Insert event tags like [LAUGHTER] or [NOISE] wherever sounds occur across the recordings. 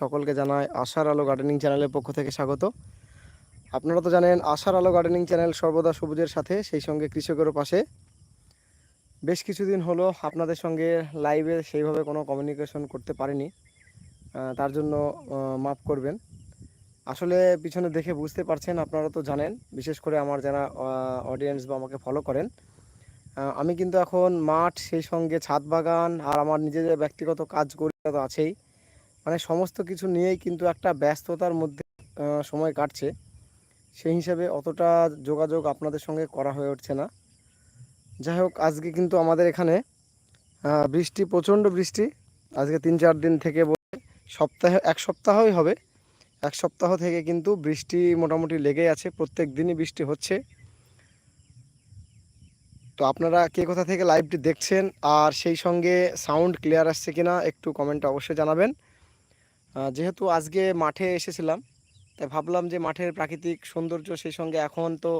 সকলকে জানাই আশার আলো গার্ডেনিং চ্যানেলের পক্ষ থেকে স্বাগত। আপনারা তো জানেন, আশার আলো গার্ডেনিং চ্যানেল সর্বদা সবুজের সাথে, সেই সঙ্গে কৃষকেরও পাশে। বেশ কিছুদিন হলো আপনাদের সঙ্গে লাইভে সেইভাবে কোনো কমিউনিকেশন করতে পারিনি। তার জন্য মাফ করবেন। আসলে পিছনে দেখে বুঝতে পারছেন, আপনারা তো জানেন, বিশেষ করে আমার যারা অডিয়েন্স বা আমাকে ফলো করেন আমি কিন্তু এখন মাঠ, সেই সঙ্গে ছাদ বাগান, আর আমার নিজেদের ব্যক্তিগত কাজ করি তো আছেই। মানে সমস্ত কিছু নিয়েই কিন্তু একটা ব্যস্ততার মধ্যে সময় কাটছে। সেই হিসাবে অতটা যোগাযোগ আপনাদের সঙ্গে করা হয়ে উঠছে না। যাই হোক, আজকে কিন্তু আমাদের এখানে বৃষ্টি, প্রচণ্ড বৃষ্টি। আজকে তিন চার দিন থেকে বলে সপ্তাহে, এক সপ্তাহই হবে। এক সপ্তাহ থেকে কিন্তু বৃষ্টি মোটামুটি লেগে আছে, প্রত্যেক দিনই বৃষ্টি হচ্ছে। তো আপনারা কে কোথা থেকে লাইভটি দেখছেন আর সেই সঙ্গে সাউন্ড ক্লিয়ার আসছে কিনা একটু কমেন্টে অবশ্যই জানাবেন। যেহেতু আজকে মাঠে এসেছিলাম, তাই ভাবলাম যে মাঠের প্রাকৃতিক সৌন্দর্য সেই সঙ্গে এখন তো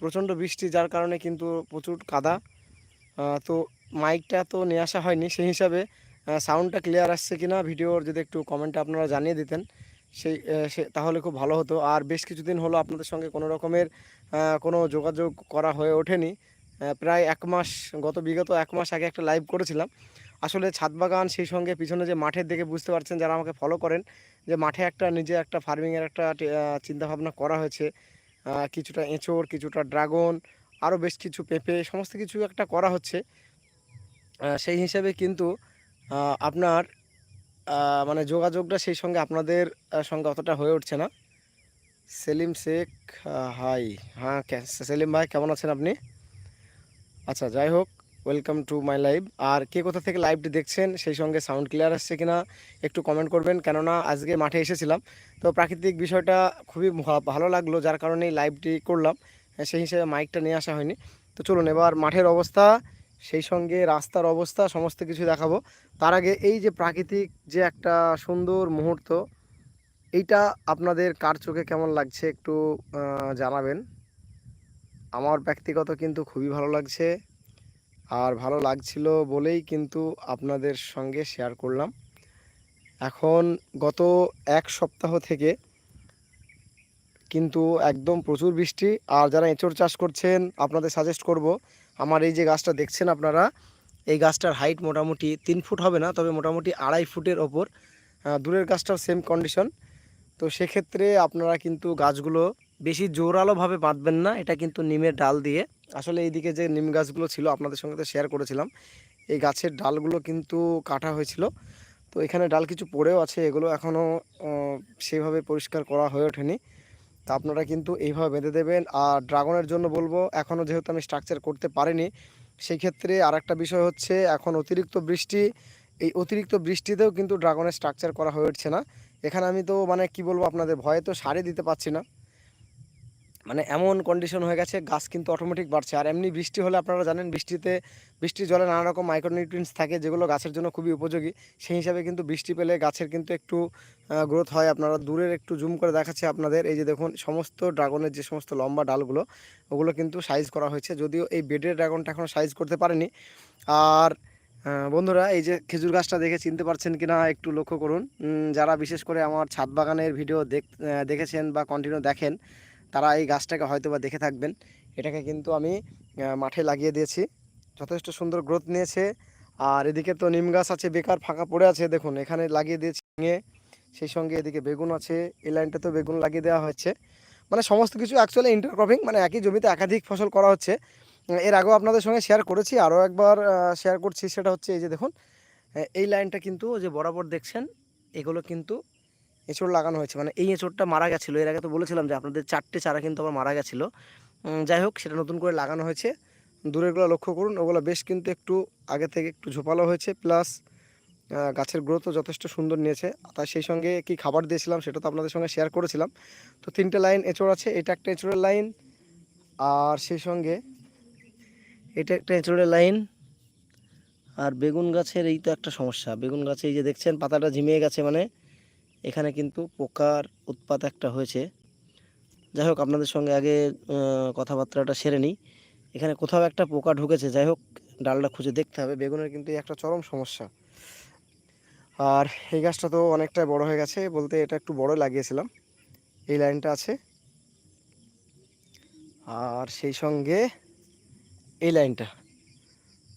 প্রচণ্ড বৃষ্টি, যার কারণে কিন্তু প্রচুর কাদা। তো মাইকটা তো নিয়ে আসা হয়নি, সেই হিসাবে সাউন্ডটা ক্লিয়ার আসছে কি না ভিডিওর যদি একটু কমেন্টে আপনারা জানিয়ে দিতেন, সেই সে, তাহলে খুব ভালো হতো। আর বেশ কিছুদিন হলো আপনাদের সঙ্গে কোনো রকমের কোনো যোগাযোগ করা হয়ে ওঠেনি। প্রায় এক মাস, গত বিগত এক মাস আগে একটা লাইভ করেছিলাম। আসলে ছাদ বাগান সেই সঙ্গে পিছনে যে মাঠের দিকে বুঝতে পারছেন যারা আমাকে ফলো করেন, যে মাঠে একটা নিজে একটা ফার্মিংয়ের একটা চিন্তা ভাবনা করা হয়েছে। কিছুটা এঁচড়, কিছুটা ড্রাগন আরও বেশ কিছু পেঁপে, সমস্ত কিছু একটা করা হচ্ছে। সেই হিসেবে কিন্তু আপনার মানে যোগাযোগটা সেই সঙ্গে আপনাদের সঙ্গে অতটা হয়ে উঠছে না। সেলিম শেখ হাই। হ্যাঁ সেলিম ভাই কেমন আছেন আপনি? আচ্ছা যাই হোক ওয়েলকাম টু মাই লাইভ আর কে কোথা থেকে লাইভটি দেখছেন সেই সঙ্গে সাউন্ড ক্লিয়ার আসছে কিনা একটু কমেন্ট করবেন। কেননা আজকে মাঠে এসেছিলাম। তো প্রাকৃতিক বিষয়টা খুবই ভালো লাগল যার কারণে লাইভটি করলাম। হ্যাঁ, সেই হিসেবে মাইকটা নিয়ে আসা হয়নি। তো চলুন এবার মাঠের অবস্থা সেই সঙ্গে রাস্তার অবস্থা সমস্ত কিছু দেখাবো। তার আগে এই যে প্রাকৃতিক যে একটা সুন্দর মুহূর্ত এইটা আপনাদের কার চোখে কেমন লাগছে একটু জানাবেন। আমার ব্যক্তিগত কিন্তু খুবই ভালো লাগছে। আর ভালো লাগছিল বলেই কিন্তু আপনাদের সঙ্গে শেয়ার করলাম। এখন গত এক সপ্তাহ থেকে কিন্তু একদম প্রচুর বৃষ্টি, আর যারা এঁচড় চাষ করছেন, আপনাদের সাজেস্ট করব, আমার এই যে গাছটা দেখছেন আপনারা, এই গাছটার হাইট মোটামুটি তিন ফুট হবে না, তবে মোটামুটি আড়াই ফুটের ওপর। দূরের গাছটাও সেম কন্ডিশন তো সেক্ষেত্রে আপনারা কিন্তু গাছগুলো বেশি জোরালোভাবে বাঁধবেন না, এটা কিন্তু নিমের ডাল দিয়ে। আসলে এইদিকে যে নিম গাছগুলো ছিল, আপনাদের সঙ্গে তো শেয়ার করেছিলাম, এই গাছের ডালগুলো কিন্তু কাটা হয়েছিল। তো এখানে ডাল কিছু পড়েও আছে, এগুলো এখনও সেভাবে পরিষ্কার করা হয়ে ওঠেনি। তা আপনারা কিন্তু এইভাবে বেঁধে দেবেন। আর ড্রাগনের জন্য বলব এখনও যেহেতু আমি স্ট্রাকচার করতে পারিনি সেই ক্ষেত্রে আর একটা বিষয় হচ্ছে, এখন অতিরিক্ত বৃষ্টি, এই অতিরিক্ত বৃষ্টিতেও কিন্তু ড্রাগনের স্ট্রাকচার করা হয়ে উঠছে না। এখানে আমি তো মানে কি বলব আপনাদের, ভয়ে তো সারে দিতে পারছি না। মানে এমন কন্ডিশন হয়ে গেছে, গাছ কিন্তু অটোমেটিক বাড়ছে। আর এমনি বৃষ্টি হলে আপনারা জানেন, বৃষ্টিতে, বৃষ্টির জলে নানা রকম মাইক্রোনিউট্রিয়েন্টস থাকে, যেগুলো গাছের জন্য খুবই উপযোগী। সেই হিসাবে কিন্তু বৃষ্টি পেলে গাছের কিন্তু একটু গ্রোথ হয়। আপনারা দূরের একটু জুম করে দেখাচ্ছে আপনাদের। এই যে দেখুন, সমস্ত ড্রাগনের যে সমস্ত লম্বা ডালগুলো, ওগুলো কিন্তু সাইজ করা হয়েছে। যদিও এই বেডের ড্রাগনটা এখনও সাইজ করতে পারেনি। আর বন্ধুরা, এই যে খেজুর গাছটা দেখে চিনতে পারছেন কিনা একটু লক্ষ্য করুন। যারা বিশেষ করে আমার ছাদ বাগানের ভিডিও দেখ দেখেছেন বা কন্টিনিউ দেখেন তারা এই গাছটাকে হয়তো বা দেখে থাকবেন। এটাকে কিন্তু আমি মাঠে লাগিয়ে দিয়েছি। যথেষ্ট সুন্দর গ্রোথ নিয়েছে। আর এদিকে তো নিম গাছ আছে, বেকার ফাঁকা পড়ে আছে, দেখুন, এখানে লাগিয়ে দিয়েছি ভেঙে সেই সঙ্গে এদিকে বেগুন আছে, এই লাইনটা তো বেগুন লাগিয়ে দেওয়া হচ্ছে মানে সমস্ত কিছু অ্যাকচুয়ালি ইন্টারক্রপিং মানে একই জমিতে একাধিক ফসল করা হচ্ছে। এর আগেও আপনাদের সঙ্গে শেয়ার করেছি, আরও একবার শেয়ার করছি। সেটা হচ্ছে এই যে দেখুন এই লাইনটা কিন্তু যে বরাবর দেখছেন, এগুলো কিন্তু এঁচড় লাগানো হয়েছে। মানে এই এঁচড়টা মারা গেছিল। এর আগে তো বলেছিলাম যে আপনাদের চারটে চারা কিন্তু আবার মারা গেছিল। যাই হোক, সেটা নতুন করে লাগানো হয়েছে। দূরেরগুলো লক্ষ্য করুন, ওগুলো বেশ কিন্তু একটু আগে থেকে একটু ঝোপালো হয়েছে। প্লাস গাছের গ্রোথও যথেষ্ট সুন্দর নিয়েছে। তাই সেই সঙ্গে কি খাবার দিয়েছিলাম সেটা তো আপনাদের সঙ্গে শেয়ার করেছিলাম। তো তিনটে লাইন এঁচড় আছে। এটা একটা এঁচড়ের লাইন আর সেই সঙ্গে এটা একটা এঁচড়ের লাইন আর বেগুন গাছের এই তো একটা সমস্যা। বেগুন গাছে এই যে দেখছেন, পাতাটা ঝিমিয়ে গেছে মানে এখানে কিন্তু পোকার উৎপাত একটা হয়েছে। যাই হোক আপনাদের সঙ্গে আগে কথাবার্তাটা সেরে নিই। এখানে কোথাও একটা পোকা ঢুকেছে। যাই হোক ডালটা খুঁজে দেখতে হবে। বেগুনের কিন্তু একটা চরম সমস্যা। আর এই গাছটা তো অনেকটাই বড় হয়ে গেছে বলতে এটা একটু বড় লাগিয়েছিলাম। এই লাইনটা আছে। আর সেই সঙ্গে এই লাইনটা।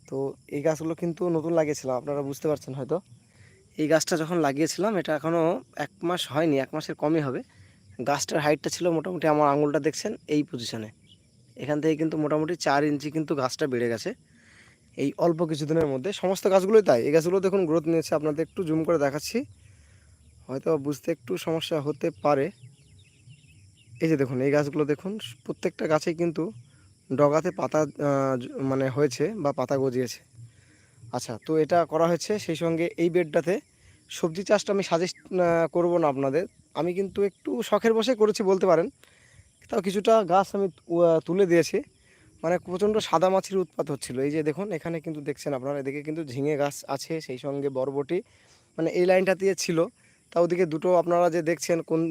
তো এই গাছগুলো কিন্তু নতুন লাগিয়েছিলাম, আপনারা বুঝতে পারছেন হয়তো। এই গাছটা যখন লাগিয়েছিলাম, এটা এখনও এক মাস হয়নি, এক মাসের কমই হবে। গাছটার হাইটটা ছিল মোটামুটি আমার আঙুলটা দেখছেন এই পজিশনে এখান থেকে কিন্তু মোটামুটি চার ইঞ্চি কিন্তু গাছটা বেড়ে গেছে। এই অল্প কিছুদিনের মধ্যে সমস্ত গাছগুলোই তাই। এই গাছগুলো দেখুন গ্রোথ নিয়েছে, আপনাদের একটু জুম করে দেখাচ্ছি। হয়তো বুঝতে একটু সমস্যা হতে পারে। এই যে দেখুন, এই গাছগুলো দেখুন, প্রত্যেকটা গাছেই কিন্তু ডগাতে পাতা মানে হয়েছে বা পাতা গজিয়েছে। আচ্ছা তো এটা করা হয়েছে সেই সঙ্গে এই বেডটাতে সবজি চাষটা আমি সাজেস্ট করব না আপনাদের। আমি কিন্তু একটু শখের বসে করেছি বলতে পারেন। তাও কিছুটা গাছ আমি তুলে দিয়েছি। মানে প্রচণ্ড সাদা মাছির উৎপাত হচ্ছিল। এই যে দেখুন, এখানে কিন্তু দেখছেন আপনারা, এদিকে কিন্তু ঝিঙে গাছ আছে, সেই সঙ্গে বরবটি। মানে এই লাইনটা দিয়ে ছিল। তা ওদিকে দুটো আপনারা যে দেখছেন কোন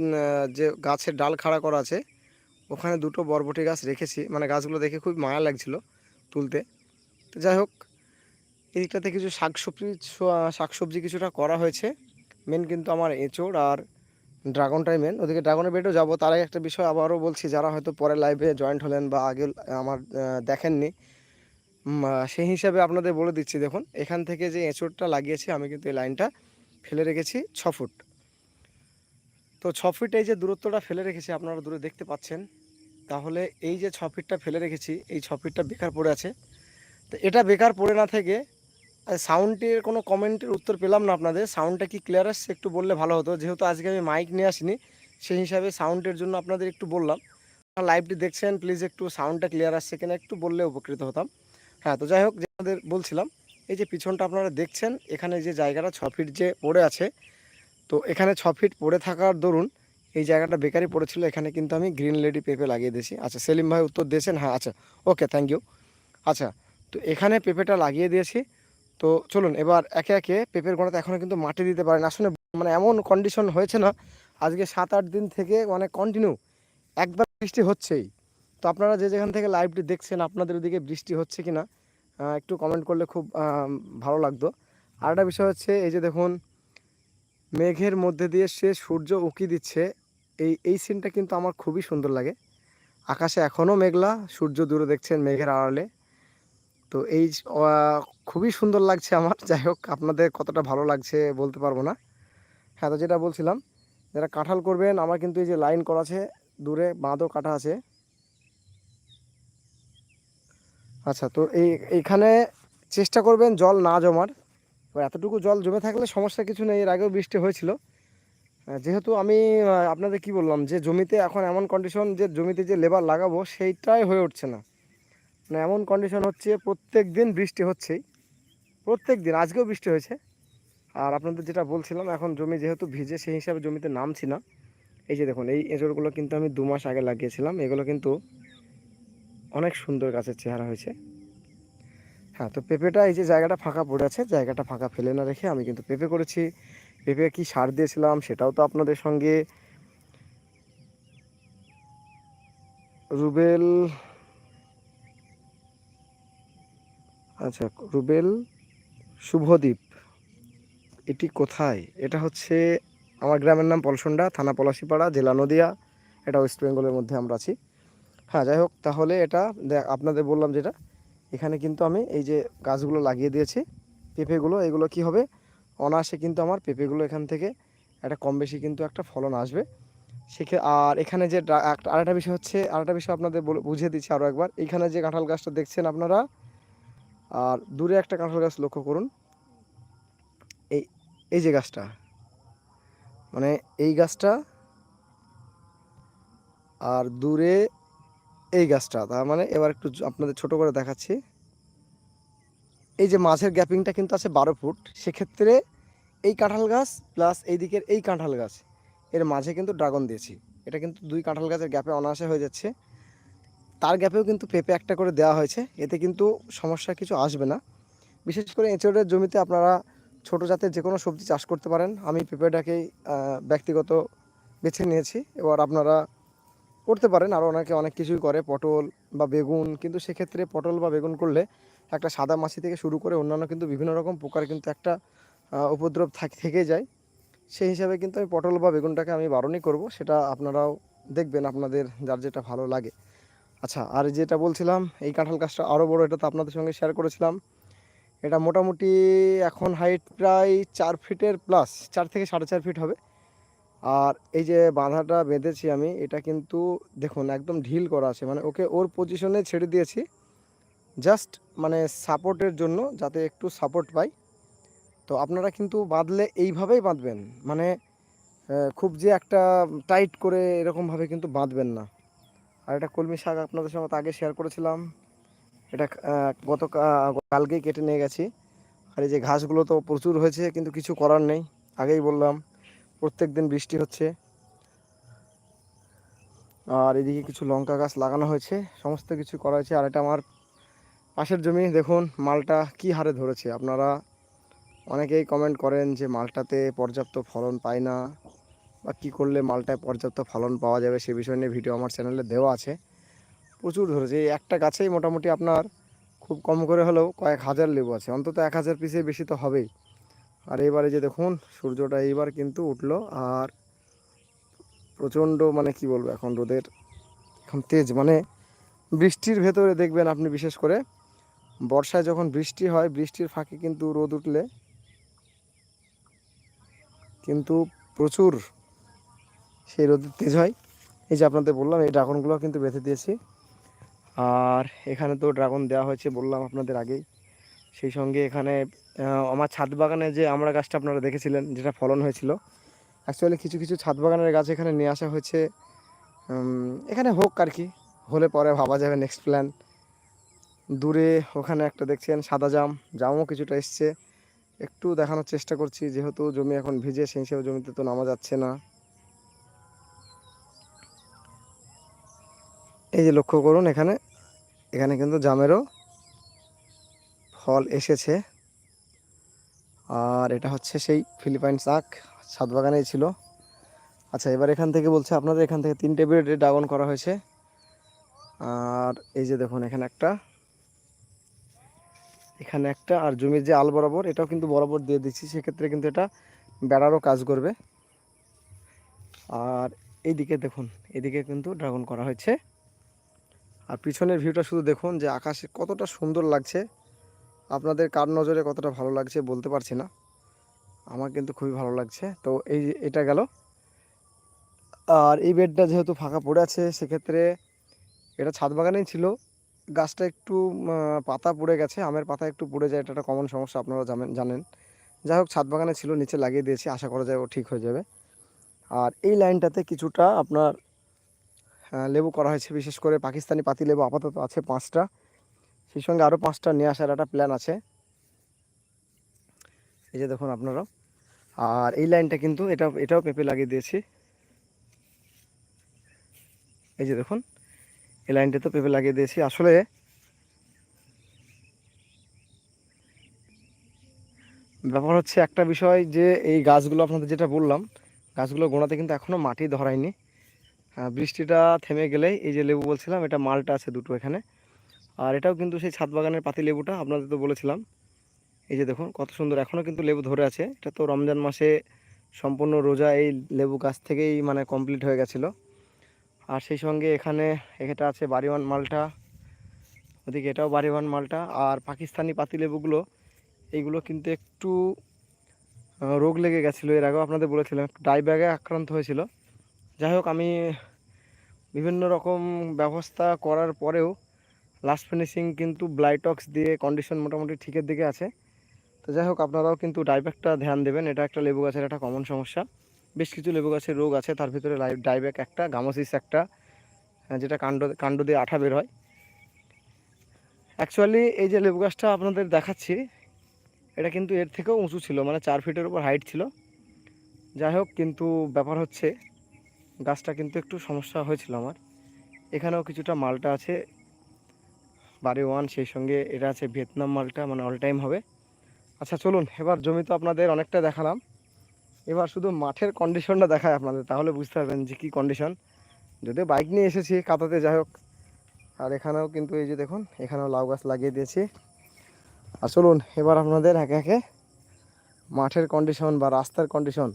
যে গাছের ডাল খাড়া করা আছে, ওখানে দুটো বরবটি গাছ রেখেছি। মানে গাছগুলো দেখে খুব মায়া লাগছিল তুলতে। তো যাই হোক এদিকটাতে কিছু শাকসবজি শাকসবজি কিছুটা করা হয়েছে। মেন কিন্তু আমার এঁচোড় আর ড্রাগনটাই মেন ওদিকে ড্রাগনের বেডও যাব, তার একটা বিষয় আবারও বলছি, যারা হয়তো পরে লাইভে জয়েন্ট হলেন বা আগে আমার দেখেননি সেই হিসাবে আপনাদের বলে দিচ্ছি, দেখুন, এখান থেকে যে এঁচোড়টা লাগিয়েছি, আমি কিন্তু এই লাইনটা ফেলে রেখেছি ছ ফুট। তো ছ ফিট এই যে দূরত্বটা ফেলে রেখেছি, আপনারা দূরে দেখতে পাচ্ছেন। তাহলে এই যে ছ ফিটটা ফেলে রেখেছি, এই ছ ফিটটা বেকার পড়ে আছে। তো এটা বেকার পড়ে না থেকে সাউন্ডের কোনো কমেন্টের উত্তর পেলাম না আপনাদের। সাউন্ডটা কি ক্লিয়ার আসছে একটু বললে ভালো হতো। যেহেতু আজকে আমি মাইক নিয়ে আসিনি, সেই হিসাবে সাউন্ডের জন্য আপনাদের একটু বললাম। লাইভটি দেখছেন প্লিজ একটু সাউন্ডটা ক্লিয়ার আসছে কিনা একটু বললে উপকৃত হতাম। হ্যাঁ তো যাই হোক, যে আপনাদের বলছিলাম, এই যে পিছনটা আপনারা দেখছেন, এখানে যে জায়গাটা ছ ফিট যে পড়ে আছে, তো এখানে ছ ফিট পড়ে থাকার দরুন, এই জায়গাটা বেকারই পড়েছিল, এখানে কিন্তু আমি গ্রিন লেডি পেঁপে লাগিয়ে দিয়েছি। আচ্ছা সেলিম ভাই উত্তর দিয়েছেন? হ্যাঁ আচ্ছা ওকে থ্যাংক ইউ আচ্ছা তো এখানে পেঁপেটা লাগিয়ে দিয়েছি। তো চলুন, এবার একে একে পেঁপের গোড়াতে এখনও কিন্তু মাটি দিতে পারেন। আসলে মানে এমন কন্ডিশন হয়েছে না, আজকে সাত আট দিন থেকে মানে কন্টিনিউ একবার বৃষ্টি হচ্ছেই। তো আপনারা যে যেখান থেকে লাইভটি দেখছেন, আপনাদের ওদিকে বৃষ্টি হচ্ছে কি না একটু কমেন্ট করলে খুব ভালো লাগতো। আর একটা বিষয় হচ্ছে, এই যে দেখুন, মেঘের মধ্যে দিয়ে সে সূর্য উঁকি দিচ্ছে, এই এই সিনটা কিন্তু আমার খুবই সুন্দর লাগে। আকাশে এখনও মেঘলা, সূর্য দূরে দেখছেন মেঘের আড়ালে। তো এই খুবই সুন্দর লাগছে আমার, [LAUGHS] যাই হোক আপনাদের কতটা ভালো লাগছে বলতে পারব না। হ্যাঁ তো যেটা বলছিলাম, যারা কাঁঠাল করবেন, আমার কিন্তু এই যে লাইন করা আছে, দূরে বাঁধও কাটা আছে। আচ্ছা তো এই, এইখানে চেষ্টা করবেন জল না জমার। এবার এতটুকু জল জমে থাকলে সমস্যা কিছু নেই, এর আগেও বৃষ্টি হয়েছিল। যেহেতু আমি আপনাদের কি বললাম, যে জমিতে এখন এমন কন্ডিশন যে জমিতে যে লেবার লাগাবো, সেইটাই হয়ে উঠছে না। মানে এমন কন্ডিশন হচ্ছে প্রত্যেক দিন বৃষ্টি হচ্ছেই। প্রত্যেক দিন আজকেও বৃষ্টি হয়েছে। আর আপনাদের যেটা বলছিলাম, এখন জমি যেহেতু ভিজে, সেই হিসাবে জমিতে নামছি না। এই যে দেখুন, এই এঁচড়গুলো কিন্তু আমি দু মাস আগে লাগিয়েছিলাম। এগুলো কিন্তু অনেক সুন্দর গাছের চেহারা হয়েছে। হ্যাঁ তো পেঁপেটা এই যে জায়গাটা ফাঁকা পড়ে আছে, জায়গাটা ফাঁকা ফেলে না রেখে আমি কিন্তু পেঁপে করেছি। পেঁপে কি সার দিয়েছিলাম সেটাও তো আপনাদের সঙ্গে। রুবেল আচ্ছা রুবেল শুভদ্বীপ এটি কোথায়? এটা হচ্ছে আমার গ্রামের নাম পলসন্ডা, থানা পলাশিপাড়া, জেলা নদিয়া। এটা ওয়েস্ট বেঙ্গলের মধ্যে আমরা আছি। হ্যাঁ যাই হোক, তাহলে এটা আপনাদের বললাম যেটা, এখানে কিন্তু আমি এই যে গাছগুলো লাগিয়ে দিয়েছি, পেঁপেগুলো, এগুলো কি হবে? অনায়াসে কিন্তু আমার পেঁপেগুলো এখান থেকে একটা কম বেশি কিন্তু একটা ফলন আসবে। সেক্ষে আর এখানে যে আরেকটা বিষয় হচ্ছে, আরেকটা বিষয় আপনাদের বুঝিয়ে দিচ্ছি আরও একবার। এইখানে যে কাঁঠাল গাছটা দেখছেন আপনারা আর দূরে একটা কাঁঠাল গাছ লক্ষ্য করুন। এই এই যে গাছটা মানে এই গাছটা আর দূরে এই গাছটা, তার মানে এবার একটু আপনাদের ছোট করে দেখাচ্ছি। এই যে মাঝের গ্যাপিংটা কিন্তু আছে বারো ফুট, সেক্ষেত্রে এই কাঁঠাল গাছ প্লাস এই দিকের এই কাঁঠাল গাছ, এর মাঝে কিন্তু ড্রাগন দিয়েছি। এটা কিন্তু দুই কাঁঠাল গাছের গ্যাপে অনায়াসে হয়ে যাচ্ছে। তার গ্যাপেও কিন্তু পেঁপে একটা করে দেওয়া হয়েছে। এতে কিন্তু সমস্যা কিছু আসবে না। বিশেষ করে এঁচড়ের জমিতে আপনারা ছোট জাতের যে কোনো সবজি চাষ করতে পারেন। আমি পেঁপেটাকেই ব্যক্তিগত বেছে নিয়েছি। এবার আপনারা করতে পারেন। আরও অনেকে অনেক কিছুই করে, পটল বা বেগুন। কিন্তু সেক্ষেত্রে পটল বা বেগুন করলে একটা সাদা মাছি থেকে শুরু করে অন্যান্য কিন্তু বিভিন্ন রকম পোকার কিন্তু একটা উপদ্রব থাক, থেকে যায়। সেই হিসাবে কিন্তু আমি পটল বা বেগুনটাকে আমি বারণই করব। সেটা আপনারাও দেখবেন, আপনাদের যার যেটা ভালো লাগে। আচ্ছা আর যেটা বলছিলাম, এই কাঁঠাল গাছটা আরও বড়, এটা তো আপনাদের সঙ্গে শেয়ার করেছিলাম। এটা মোটামুটি এখন হাইট প্রায় চার ফিটের প্লাস চার থেকে সাড়ে চার ফিট হবে। আর এই যে বাঁধাটা বেঁধেছি আমি, এটা কিন্তু দেখুন, একদম ঢিল করা আছে। মানে ওকে ওর পজিশনে ছেড়ে দিয়েছি। জাস্ট মানে সাপোর্টের জন্য, যাতে একটু সাপোর্ট পাই। তো আপনারা কিন্তু বাঁধলে এইভাবেই বাঁধবেন। মানে খুব যে একটা টাইট করে এরকমভাবে কিন্তু বাঁধবেন না। আর এটা কলমি শাক আপনাদের সঙ্গে আগে শেয়ার করেছিলাম। এটা গত কালকেই কেটে নিয়ে গেছি। আর এই যে ঘাসগুলো তো প্রচুর হয়েছে, কিন্তু কিছু করার নেই। আগেই বললাম প্রত্যেক দিন বৃষ্টি হচ্ছে। আর এদিকে কিছু লঙ্কা গাছ লাগানো হয়েছে, সমস্ত কিছু করা হয়েছে। আর এটা আমার পাশের জমি, দেখুন, মালটা কি হারে ধরেছে। আপনারা অনেকেই কমেন্ট করেন যে মালটাতে পর্যাপ্ত ফলন পায় না। বা কী করলে মালটায় পর্যাপ্ত ফলন পাওয়া যাবে সে বিষয় নিয়ে ভিডিও আমার চ্যানেলে দেওয়া আছে। প্রচুর ধরেছে। এই একটা গাছেই মোটামুটি আপনার খুব কম করে হলেও কয়েক হাজার লেবু আছে। অন্তত এক হাজার পিসের বেশি তো হবেই। আর এবারে যে দেখুন, সূর্যটা এইবার কিন্তু উঠল আর প্রচণ্ড মানে কি বলব এখন রোদের এখন তেজ। মানে বৃষ্টির ভেতরে দেখবেন আপনি বিশেষ করে বর্ষায় যখন বৃষ্টি হয়, বৃষ্টির ফাঁকে কিন্তু রোদ উঠলে কিন্তু প্রচুর সেই রোদের তেজ হয়। এই যে আপনাদের বললাম, এই ড্রাগনগুলো কিন্তু বেঁধে দিয়েছি। আর এখানে তো ড্রাগন দেওয়া হয়েছে বললাম আপনাদের আগেই। সেই সঙ্গে এখানে আমার ছাদ বাগানে যে আমরা গাছটা আপনারা দেখেছিলেন, যেটা ফলন হয়েছিল। অ্যাকচুয়ালি কিছু কিছু ছাদ বাগানের গাছ এখানে নিয়ে আসা হয়েছে। এখানে হোক আর কি, হলে পরে ভাবা যাবে নেক্সট প্ল্যান দূরে ওখানে একটা দেখছেন, সাদা জাম, জামও কিছুটা এসছে। একটু দেখানোর চেষ্টা করছি, যেহেতু জমি এখন ভিজে, সেই হিসেবে জমিতে তো নামা যাচ্ছে না। এই যে লক্ষ্য করুন এখানে এখানে কিন্তু জামেরও ফল এসেছে। আর এটা হচ্ছে সেই ফিলিপাইন শাক ছাদ বাগানেই ছিল। আচ্ছা এবার এখান থেকে বলছে আপনাদের, এখান থেকে তিনটে বেডে ড্রাগন করা হয়েছে। আর এই যে দেখুন, এখানে একটা এখানে একটা, আর জমির যে আল বরাবর, এটাও কিন্তু বরাবর দিয়ে দিচ্ছি। সেক্ষেত্রে কিন্তু এটা বেড়ারও কাজ করবে। আর এইদিকে দেখুন, এদিকে কিন্তু ড্রাগন করা হয়েছে। আর পিছনের ভিউটা শুধু দেখুন যে আকাশে কতটা সুন্দর লাগছে। আপনাদের কার নজরে কতটা ভালো লাগছে বলতে পারছি না। আমার কিন্তু খুবই ভালো লাগছে। তো এই এটা গেল। আর এই বেডটা যেহেতু ফাঁকা পড়ে আছে, সেক্ষেত্রে এটা ছাদ বাগানেই ছিল। গাছটা একটু পাতা পড়ে গেছে, আমের পাতা একটু পড়ে যায়, এটা একটা কমন সমস্যা, আপনারা জানেন জানেন। যাই হোক, ছাদ বাগানে ছিল, নিচে লাগিয়ে দিয়েছি, আশা করা যায় ও ঠিক হয়ে যাবে। আর এই লাইনটাতে কিছুটা আপনার লেবু করা হয়েছে, বিশেষ করে পাকিস্তানি পাতি লেবু, আপাতত আছে পাঁচটা। সেই সঙ্গে আরও পাঁচটা নিয়ে আসার একটা প্ল্যান আছে। এই যে দেখুন আপনারা আর এই লাইনটা কিন্তু এটা, এটাও পেঁপে লাগিয়ে দিয়েছি। এই যে দেখুন, এই লাইনটা তো পেঁপে লাগিয়ে দিয়েছি। আসলে ব্যাপার হচ্ছে একটা বিষয় যে, এই গাছগুলো আপনাদের যেটা বললাম, গাছগুলো গোড়াতে কিন্তু এখনও মাটি ধরায়নি। বৃষ্টিটা থেমে গেলেই এই যে লেবু বলছিলাম, এটা মালটা আছে দুটো এখানে। আর এটাও কিন্তু সেই ছাদ বাগানের পাতি লেবুটা, আপনাদের তো বলেছিলাম। এই যে দেখুন, কত সুন্দর, এখনও কিন্তু লেবু ধরে আছে। এটা তো রমজান মাসে সম্পূর্ণ রোজা এই লেবু গাছ থেকেই মানে কমপ্লিট হয়ে গেছিল। আর সেই সঙ্গে এখানে এটা আছে বাড়িওয়ান মালটা, ওদিকে এটাও বাড়িওয়ান মালটা। আর পাকিস্তানি পাতি লেবুগুলো, এইগুলো কিন্তু একটু রোগ লেগে গেছিল এর আগেও, আপনাদের বলেছিলাম ডাই ব্যাগে আক্রান্ত হয়েছিল। যাই হোক, আমি বিভিন্ন রকম ব্যবস্থা করার পরেও লাস্ট ফিনিশিং কিন্তু ব্লাইটক্স দিয়ে কন্ডিশন মোটামুটি ঠিকের দিকে আছে। তো যাই হোক, আপনারাও কিন্তু ডাইব্যাকটা ধ্যান দেবেন, এটা একটা লেবু গাছের একটা কমন সমস্যা। বেশ কিছু লেবু গাছের রোগ আছে, তার ভিতরে ডাইব্যাক একটা গামোসিস একটা যেটা কাণ্ড কাণ্ড দিয়ে আঠা বের হয়। অ্যাকচুয়ালি এই যে লেবু গাছটা আপনাদের দেখাচ্ছি, এটা কিন্তু এর থেকেও উঁচু ছিল মানে চার ফিটের উপর হাইট ছিল। যাই হোক, কিন্তু ব্যাপার হচ্ছে গাছটা কিন্তু একটু সমস্যা হয়েছিল আমার। এখানেও কিছুটা মালটা আছে। বাড়ি ওয়ান, সেই সঙ্গে এটা আছে ভিয়েতনাম মালটা মানে অল টাইম হবে। আচ্ছা চলুন, এবার জমি তো আপনাদের অনেকটা দেখালাম। এবার শুধু মাঠের কন্ডিশনটা দেখায় আপনাদের, তাহলে বুঝতে পারবেন যে কী কন্ডিশন যদিও বাইক নিয়ে এসেছি কাতাতে যাই হোক। আর এখানেও কিন্তু এই যে দেখুন, এখানেও লাউ গাছ লাগিয়ে দিয়েছি। আর চলুন, এবার আপনাদের একে একে মাঠের কন্ডিশন বা রাস্তার কন্ডিশন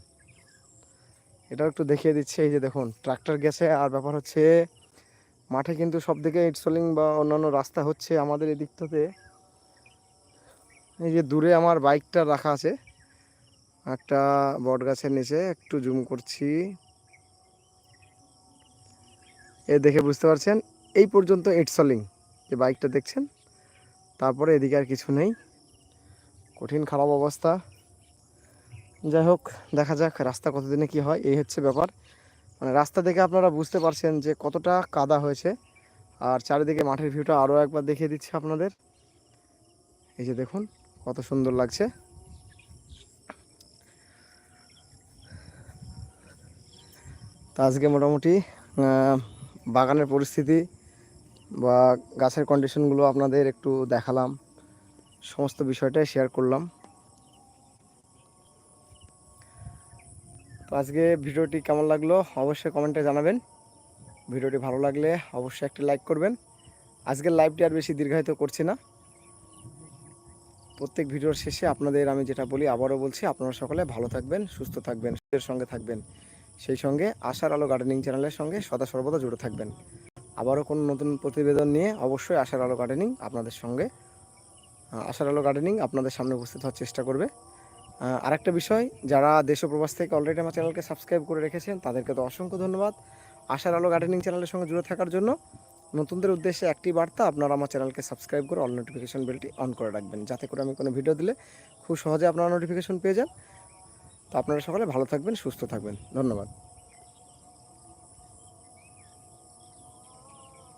এটাও একটু দেখিয়ে দিচ্ছে, এই যে দেখুন, ট্রাক্টর গেছে। আর ব্যাপার হচ্ছে, মাঠে কিন্তু সব দিকে ইটসলিং বা অন্যান্য রাস্তা হচ্ছে আমাদের এদিকটাতে এই যে দূরে আমার বাইকটা রাখা আছে, একটা বট গাছের নিচে, একটু জুম করছি। এ দেখে বুঝতে পারছেন, এই পর্যন্ত ইটসলিং যে বাইকটা দেখছেন, তারপরে এদিকে আর কিছু নেই। কঠিন খারাপ অবস্থা। যাই হোক, দেখা যাক রাস্তা কতদিনে কি হয়, এই হচ্ছে ব্যাপার। মানে রাস্তা দেখে আপনারা বুঝতে পারছেন যে কতটা কাদা হয়েছে। আর চারিদিকে মাঠের ভিউটা আরও একবার দেখিয়ে দিচ্ছি আপনাদের। এই যে দেখুন, কত সুন্দর লাগছে। তো আজকে মোটামুটি বাগানের পরিস্থিতি বা গাছের কন্ডিশনগুলো আপনাদের একটু দেখালাম। সমস্ত বিষয়টাই শেয়ার করলাম। আজকে ভিডিওটি কেমন লাগল অবশ্যই কমেন্টে জানাবেন। ভিডিওটি ভালো লাগলে অবশ্যই একটি লাইক করবেন। আজকের লাইভটি আর বেশি দীর্ঘায়িত করছি না। প্রত্যেক ভিডিওর শেষে আপনাদের আমি যেটা বলি, আবারও বলছি, আপনারা সকলে ভালো থাকবেন, সুস্থ থাকবেন সুস্থের সঙ্গে থাকবেন। সেই সঙ্গে আশার আলো গার্ডেনিং চ্যানেলের সঙ্গে সদা সর্বদা জুড়ে থাকবেন। আবারও কোনো নতুন প্রতিবেদন নিয়ে অবশ্যই আশার আলো গার্ডেনিং আপনাদের সঙ্গে, আশার আলো গার্ডেনিং আপনাদের সামনে উপস্থিত হওয়ার চেষ্টা করবে। আরেকটা বিষয়, যারা দেশ প্রবাস থেকে অলরেডি আমার চ্যানেলকে সাবস্ক্রাইব করে রেখেছেন, তাদেরকে তো অসংখ্য ধন্যবাদ। আশার আলো গার্ডেনিং চ্যানেলের সঙ্গে জুড়ে থাকার জন্য নতুনদের উদ্দেশ্যে একটি বার্তা, আপনারা আমার চ্যানেলকে সাবস্ক্রাইব করে অল নোটিফিকেশন বেলটি অন করে রাখবেন, যাতে করে আমি কোনো ভিডিও দিলে খুব সহজে আপনারা নোটিফিকেশন পেয়ে যান। তো আপনারা সকলে ভালো থাকবেন, সুস্থ থাকবেন। ধন্যবাদ।